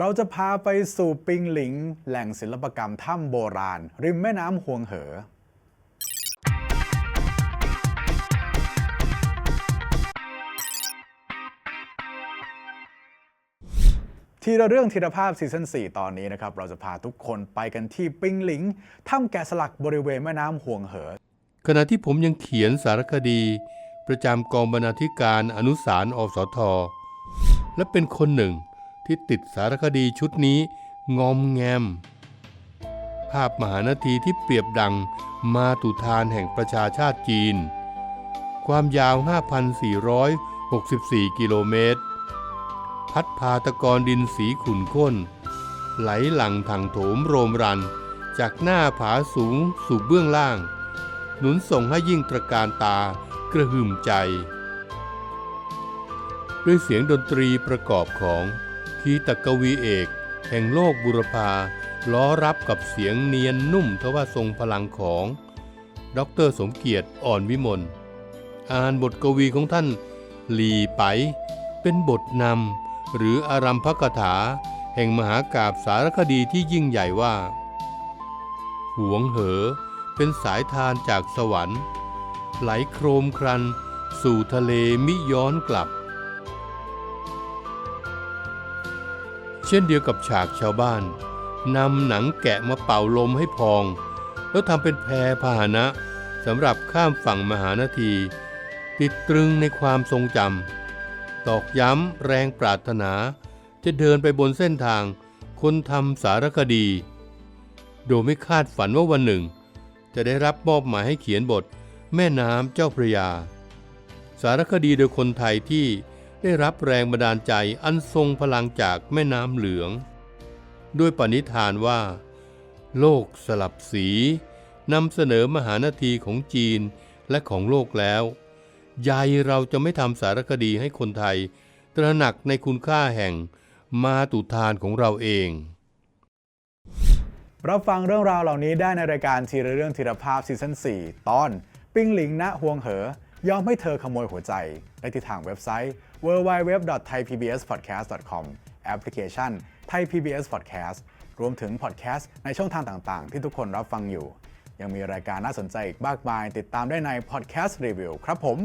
เราจะพาไปสู่ปิงหลิง แหล่งศิลปกรรมถ้ำโบราณ ริมแม่น้ำหวงเหอ ทีละเรื่องทีละภาพซีซั่น4 ตอนนี้นะครับ เราจะพาทุกคนไปกันที่ปิงหลิง ถ้ำแกะสลักบริเวณแม่น้ำหวงเหอ ขณะที่ผมยังเขียนสารคดี ประจำกองบรรณาธิการอนุสารอสทและเป็นคนหนึ่ง ที่ติดสารคดีชุดนี้งอมแงม ภาพมหานาทีที่เปรียบดังมาตุทานแห่งประชาชาติจีน ความยาว 5,464 กิโลเมตร พัดพาตะกอนดินสีขุ่นข้น ไหลหลังถังโถมโรมรัน จากหน้าผาสูงสู่เบื้องล่าง หนุนส่งให้ยิ่งตระการตากระหึ่มใจ ด้วยเสียงดนตรีประกอบของ คีตกวีเอก แห่งโลกบุรพาล้อรับกับเสียงเนียนนุ่มทว่าทรงพลังของดอกเตอรสมเกียรติอ่อนวิมลอ่านบทกวีของท่านหลีไป เป็นบทนำหรืออารัมพกถา แห่งมหากาบสารคดีที่ยิ่งใหญ่ว่า หวงเหอ เป็นสายทานจากสวรรค์ ไหลโครมครัน สู่ทะเลมิย้อนกลับ เช่นเดียวกับฉากชาวบ้านนำหนังแกะมาเป่าลมให้พอง แล้วทำเป็นแพพาหนะสำหรับข้ามฝั่งมหานาที ติดตรึงในความทรงจำตอกย้ำแรงปรารถนา จะเดินไปบนเส้นทาง คนทำสารคดี โดยไม่คาดฝันว่าวันหนึ่ง จะได้รับมอบหมายให้เขียนบท แม่น้ำเจ้าพระยา สารคดีโดยคนไทยที่ ได้รับแรงบันดาลใจอันทรงพลังจากแม่น้ำเหลือง ด้วยปณิธานว่า โลกสลับสีนำเสนอมหานาทีของจีนและของโลกแล้วใยเราจะไม่ทำสารคดีให้คนไทย ตระหนักในคุณค่าแห่งมาตุทานของเราเอง รับฟังเรื่องราวเหล่านี้ได้ในรายการทีละเรื่องทีละภาพซีซั่น4ตอน ปิ้งหลิงณห่วงเหอ ยอมให้เธอขโมยหัวใจ ได้ที่ทางเว็บไซต์ www.thaipbspodcast.com แอปพลิเคชัน Thai PBS Podcast รวมถึงพอดแคสต์ในช่องทางต่างๆ ที่ทุกคนรับฟังอยู่ ยังมีรายการน่าสนใจอีกมากมาย ติดตามได้ใน Podcast Review ครับผม